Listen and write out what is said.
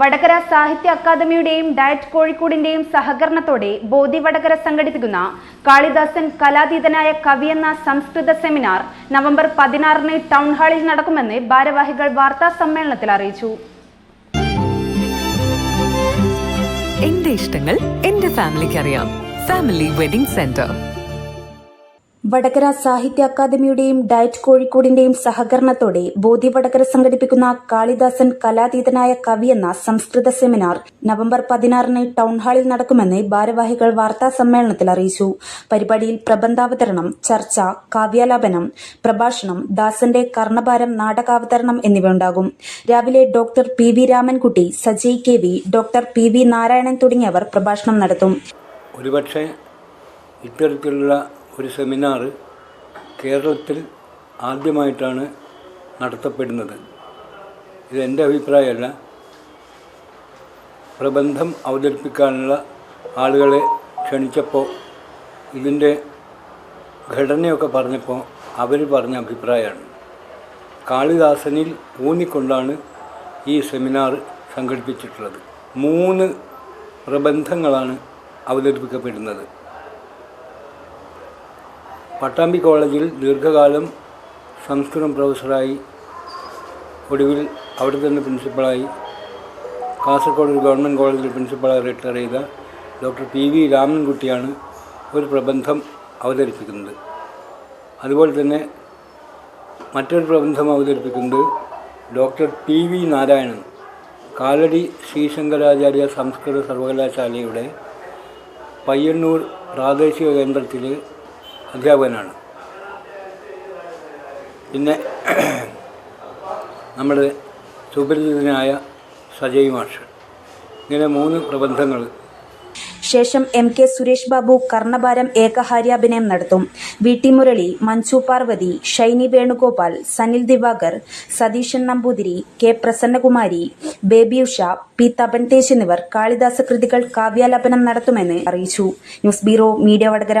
വടകര സാഹിത്യ അക്കാദമിയുടെയും ഡയറ്റ് കോഴിക്കോടിന്റെയും സഹകരണത്തോടെ ബോധി വടകര സംഘടിപ്പിക്കുന്ന കാളിദാസൻ കലാതീതനായ കവി എന്ന സംസ്കൃത സെമിനാർ നവംബർ പതിനാറിന് ടൗൺ ഹാളിൽ നടക്കുമെന്ന് ഭാരവാഹികൾ വാർത്താ സമ്മേളനത്തിൽ അറിയിച്ചു. എന്റെ ഇഷ്ടങ്ങൾ എന്റെ ഫാമിലിക്ക് അറിയാം ഫാമിലി വെഡിംഗ് സെന്റർ വടകര സാഹിത്യ അക്കാദമിയുടെയും ഡയറ്റ് കോഴിക്കോടിന്റെയും സഹകരണത്തോടെ ബോധി വടകര സംഘടിപ്പിക്കുന്ന കാളിദാസൻ കലാതീതനായ കവി എന്ന സംസ്കൃത സെമിനാർ നവംബർ പതിനാറിന് ടൗൺ ഹാളിൽ നടക്കുമെന്ന് ഭാരവാഹികൾ വാർത്താ സമ്മേളനത്തിൽ അറിയിച്ചു. പരിപാടിയിൽ പ്രബന്ധാവതരണം ചർച്ച കാവ്യാലാപനം പ്രഭാഷണം ദാസന്റെ കർണഭാരം നാടകാവതരണം എന്നിവ ഉണ്ടാകും രാവിലെ doctor P V Ramankutty Sajay K V doctor P V Narayanan തുടങ്ങിയവർ പ്രഭാഷണം നടത്തും. ഒരുപക്ഷെ ഇത്തരത്തിലുള്ള ഒരു സെമിനാർ കേരളത്തിൽ ആദ്യമായിട്ടാണ് നടത്തപ്പെടുന്നത്. ഇതെന്റെ അഭിപ്രായമല്ല. പ്രബന്ധം അവതരിപ്പിക്കാനുള്ള ആളുകളെ ക്ഷണിച്ചപ്പോൾ ഇതിന്റെ ഘടനയൊക്കെ പറഞ്ഞപ്പോൾ അവർ പറഞ്ഞ അഭിപ്രായമാണ്. കാളിദാസനിൽ ഊന്നിക്കൊണ്ടാണ് ഈ സെമിനാർ സംഘടിപ്പിച്ചിട്ടുള്ളത്. മൂന്ന് പ്രബന്ധങ്ങളാണ് അവതരിപ്പിക്കപ്പെടുന്നത്. പട്ടാമ്പി കോളേജിൽ ദീർഘകാലം സംസ്കൃതം പ്രൊഫസറായി ഒടുവിൽ അവിടെ തന്നെ പ്രിൻസിപ്പളായി കാസർഗോഡ് ഒരു ഗവൺമെന്റ് കോളേജിൽ പ്രിൻസിപ്പളായി റിട്ടയർ ചെയ്ത ഡോക്ടർ പി വി രാമൻകുട്ടിയാണ് ഒരു പ്രബന്ധം അവതരിപ്പിക്കുന്നത്. അതുപോലെ തന്നെ മറ്റൊരു പ്രബന്ധം അവതരിപ്പിക്കുന്നത് doctor P V Narayanan Kalady Sreesankaracharya സംസ്കൃത സർവകലാശാലയുടെ പയ്യന്നൂർ പ്രാദേശിക കേന്ദ്രത്തിലെ അധ്യാപകനാണ്. പിന്നെ നമ്മുടെ സുപരിചിതനായ സജയ് മാഷ്. ഇങ്ങനെ മൂന്ന് പ്രബന്ധങ്ങൾ. ശേഷം എം കെ സുരേഷ് ബാബു കർണഭാരം ഏകഹാര്യാഭിനയം നടത്തും. V T Murali Manju Parvathy Shiny Venugopal Sanil Divakar Satheesan Namboothiri K Prasannakumari Baby Usha P Thapan Tej എന്നിവർ കാളിദാസ കൃതികൾ കാവ്യാലാപനം നടത്തുമെന്ന് അറിയിച്ചു. News bureau media Vadakara.